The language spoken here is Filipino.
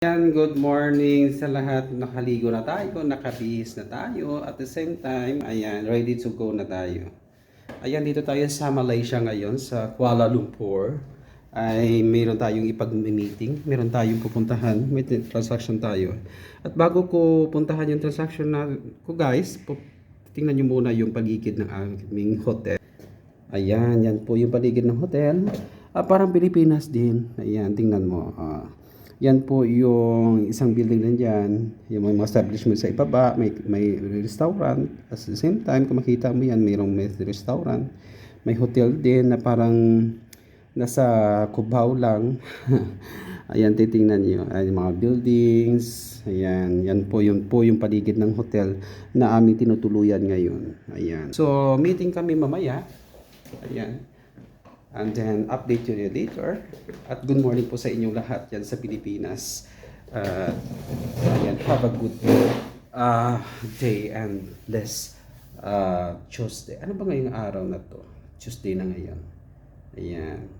Yan, good morning sa lahat. Nakaligo na tayo, nakabihis na tayo. At the same time, ayan, ready to go na tayo. Ayan, dito tayo sa Malaysia ngayon, sa Kuala Lumpur. Ay, meron tayong ipag-meeting. Meron tayong pupuntahan. May transaction tayo. At bago ko puntahan yung transaction na ko guys, tingnan nyo muna yung paligid ng aming hotel. Ayan, yan po yung paligid ng hotel. Ah, parang Pilipinas din. Ayan, tingnan mo. Ah, yan po yung isang building din dyan. Yung mga establishment sa ibaba, may, may restaurant. At the same time, kung makita mo yan, mayroong may restaurant. May hotel din na parang nasa Cubao lang. Ayan, titingnan nyo. Ay, yung mga buildings. Ayan, yan po yung, po yung paligid ng hotel na aming tinutuluyan ngayon. Ayan. So, meeting kami mamaya. Ayan. And then, update you later. At good morning po sa inyong lahat yan sa Pilipinas. Uh, ayan, have a good uh, day and bless uh, Tuesday. Ano ba ngayong araw na to? Tuesday na ngayon. Ayan.